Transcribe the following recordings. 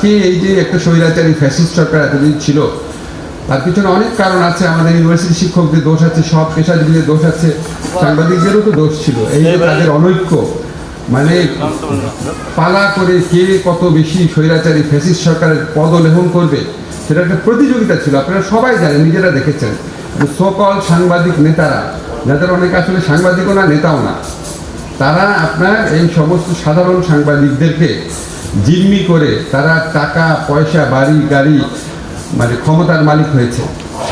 আজকে এই যে একটা স্বৈরাচারী ফ্যাসিস্ট সরকার এতদিন ছিল তার পিছনে অনেক কারণ আছে। আমাদের ইউনিভার্সিটি শিক্ষকদের দোষ আছে সব পেশাজীবীদের দোষ আছে সাংবাদিকদেরও তো দোষ ছিল। এই যে তাদের অনৈক্য মানে পালা করে কে কত বেশি স্বৈরাচারী ফ্যাসিস্ট সরকারের পদলেহন করবে সেটা একটা প্রতিযোগিতা ছিল। আপনারা সবাই জানেন নিজেরা দেখেছেন। সকল সাংবাদিক নেতারা যাদের অনেকে আসলে সাংবাদিকও না নেতাও না তারা আপনার এই সমস্ত সাধারণ সাংবাদিকদেরকে জিম্মি করে তারা টাকা, পয়সা, বাড়ি, গাড়ি মানে ক্ষমতার মালিক হয়েছে।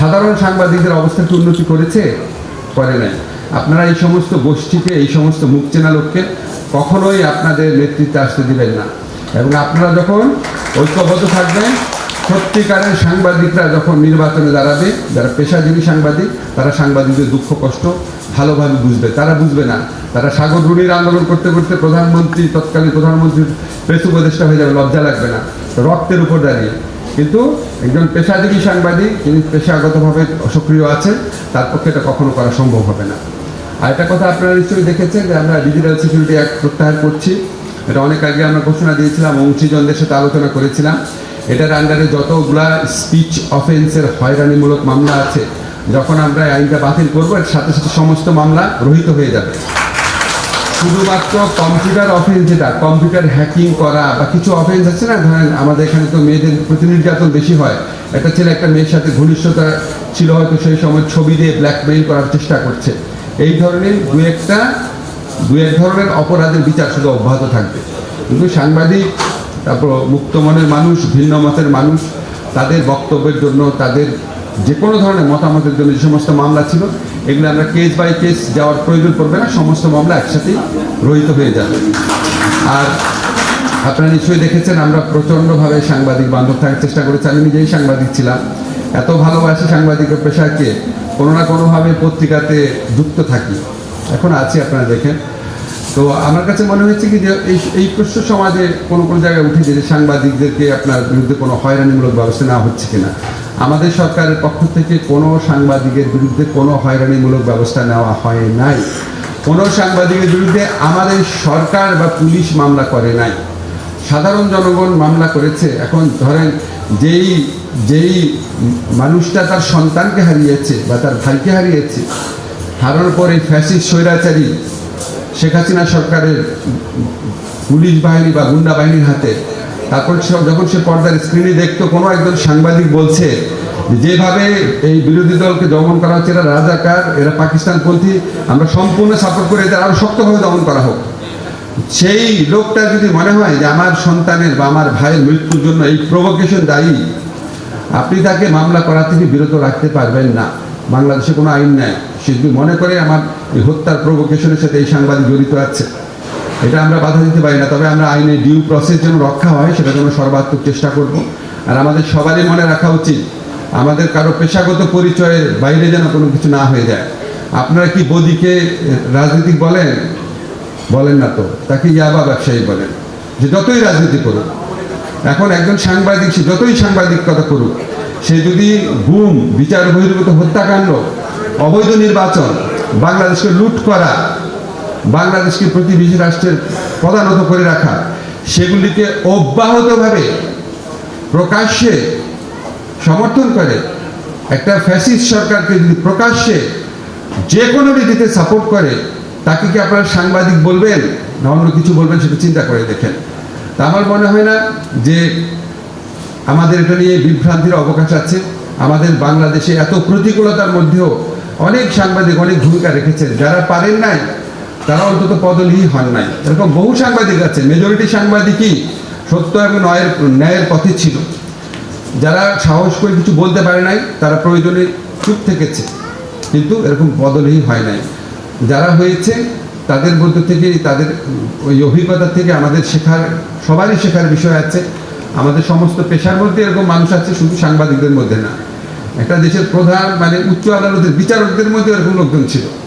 সাধারণ সাংবাদিকদের অবস্থা কি উন্নতি করেছে? করে নাই। আপনারা এই সমস্ত গোষ্ঠীকে, এই সমস্ত মুখ চেনা লোককে কখনোই আপনাদের নেতৃত্বে আসতে দিবেন না। এবং আপনারা যখন ঐক্যবদ্ধ থাকবেন, সত্যিকারের সাংবাদিকরা যখন নির্বাচনে দাঁড়াবে, যারা পেশাজীবী সাংবাদিক, তারা সাংবাদিকদের দুঃখ, কষ্ট ভালোভাবে বুঝবে। তারা বুঝবে না। তারা সাগর রুনির আন্দোলন করতে করতে প্রধানমন্ত্রী, তৎকালীন প্রধানমন্ত্রীর প্রেস উপদেষ্টা হয়ে যাবে, লজ্জা লাগবে না। রক্তের উপর দাঁড়িয়ে। কিন্তু একজন পেশাজীবী সাংবাদিক, যিনি পেশাগতভাবে সক্রিয় আছেন, তার পক্ষে এটা কখনো করা সম্ভব হবে না। আর একটা কথা আপনারা নিশ্চয়ই দেখেছেন যে আমরা ডিজিটাল সিকিউরিটি অ্যাক্ট প্রত্যাহার করছি। এটা অনেক আগে আমরা ঘোষণা দিয়েছিলাম, অংশীজনদের সাথে আলোচনা করেছিলাম। এটার আন্ডারে যতগুলা স্পিচ অফেন্সের হয়রানিমূলক মামলা আছে যখন আমরা আইনটা বাতিল করব, এর সাথে সাথে সমস্ত মামলা রহিত হয়ে যাবে। শুধুমাত্র কম্পিউটার অফেন্স যেটা কম্পিউটার হ্যাকিং করা বা কিছু অফেন্স আছে না, ধরেন আমাদের এখানে তো মেয়েদের প্রতি নির্যাতন বেশি হয়। একটা ছেলে একটা মেয়ের সাথে ঘনিষ্ঠতা ছিল হয়তো সেই সময় ছবি দিয়ে ব্ল্যাকমেইল করার চেষ্টা করছে। এই ধরনের দু একটা, দু এক ধরনের অপরাধের বিচার শুধু অব্যাহত থাকবে। কিন্তু সাংবাদিক, তারপর মুক্ত মানুষ, ভিন্ন মতের মানুষ, তাদের বক্তব্যের জন্য, তাদের যে কোনো ধরনের মতামতের জন্য যে সমস্ত মামলা ছিল, এগুলো আমরা কেস বাই কেস যাওয়ার প্রয়োজন পড়বে না, সমস্ত মামলা একসাথেই রহিত হয়ে যাবে। আর আপনারা নিশ্চয়ই দেখেছেন, আমরা প্রচণ্ডভাবে সাংবাদিক বান্ধব থাকার চেষ্টা করেছি। আমি নিজেই সাংবাদিক ছিলাম। এত ভালোবাসি সাংবাদিকের পেশাকে, কোনো না কোনোভাবে পত্রিকাতে যুক্ত থাকি। এখন আছি আপনারা দেখেন। তো আমার কাছে মনে হয়েছে কি যে, এই এই প্রশ্ন সমাজে কোনো কোনো জায়গায় উঠে যে সাংবাদিকদেরকে আপনার বিরুদ্ধে কোনো হয়রানিমূলক ব্যবস্থা নেওয়া হচ্ছে কিনা? আমাদের সরকারের পক্ষ থেকে কোনো সাংবাদিকের বিরুদ্ধে কোনো হয়রানিমূলক ব্যবস্থা নেওয়া হয় নাই। কোনো সাংবাদিকের বিরুদ্ধে আমাদের সরকার বা পুলিশ মামলা করে নাই। সাধারণ জনগণ মামলা করেছে। এখন ধরেন যেই যেই মানুষটা তার সন্তানকে হারিয়েছে বা তার ভাইকে হারিয়েছে, হারানোর পরে ফ্যাসিস্ট স্বৈরাচারী শেখ হাসিনা সরকারের পুলিশ বাহিনী বা গুন্ডা বাহিনীর হাতে তারপর যখন সে পর্দার স্ক্রিনে দেখতো, কোনো একজন সাংবাদিক বলছে, যেভাবে এই বিরোধী দলকে দমন করা হচ্ছে, এরা রাজাকার, এরা পাকিস্তানপন্থী, আমরা সম্পূর্ণ সাপোর্ট করে এদের আরও শক্তভাবে দমন করা হোক। সেই লোকটা যদি মনে হয় যে আমার সন্তানের বা আমার ভাইয়ের মৃত্যুর জন্য এই প্রভোকেশন দায়ী, আপনি তাকে মামলা করা থেকে বিরত রাখতে পারবেন না। বাংলাদেশে কোনো আইন নেই। সে যদি মনে করে আমার এই হত্যার প্রভোকেশনের সাথে এই সাংবাদিক জড়িত আছে এটা আমরা বাধা দিতে পারি না, তবে আমরা আইনের ডিউ প্রসেস যেন রক্ষা হয় সেটা জন্য সর্বাত্মক চেষ্টা করব। আর আমাদের সবারই মনে রাখা উচিত, আমাদের কারও পেশাগত পরিচয়ের বাইরে যেন কোনো কিছু না হয়ে যায়। আপনারা কি বদিকে রাজনীতিক বলেন? বলেন না তো, তাকে ইয়াবা ব্যবসায়ী বলেন, যে যতই রাজনীতি করুক, এখন একজন সাংবাদিক, সে যতই সাংবাদিকতা করুক, সে যদি গুম বিচার বহির্ভূত হত্যাকাণ্ড, অবৈধ নির্বাচন, বাংলাদেশকে লুট করা বাংলাদেশকে প্রতিবেশী রাষ্ট্রের প্রধানত করে রাখা, সেগুলিকে অব্যাহতভাবে প্রকাশ্যে সমর্থন করে একটা ফ্যাসিস্ট সরকারকে যদি প্রকাশ্যে যে কোনো রীতিতে সাপোর্ট করে, তাকে কি আপনারা সাংবাদিক বলবেন? না অন্য কিছু বলবেন সেটা চিন্তা করে দেখেন। তা আমার মনে হয় না যে আমাদের এটা নিয়ে বিভ্রান্তির অবকাশ আছে। আমাদের বাংলাদেশে এত প্রতিকূলতার মধ্যেও অনেক সাংবাদিক অনেক ভূমিকা রেখেছেন। যারা পারেন নাই তারা অন্তত পদলিহী হন নাই। এরকম বহু সাংবাদিক আছে মেজরিটি সাংবাদিকই সত্য এবং ন্যায়ের ন্যায়ের পথে ছিল। যারা সাহস করে কিছু বলতে পারে নাই, তারা প্রয়োজনে চুপ থেকেছে। কিন্তু এরকম বদলই হয় নাই। যারা হয়েছে, তাদের মধ্য থেকে, তাদের ওই অভিজ্ঞতা থেকে আমাদের শেখার, সবারই শেখার বিষয় আছে। আমাদের সমস্ত পেশার মধ্যে এরকম মানুষ আছে, শুধু সাংবাদিকদের মধ্যে না। একটা দেশের প্রধান মানে উচ্চ আদালতের বিচারকদের মধ্যে এরকম লোকজন ছিল।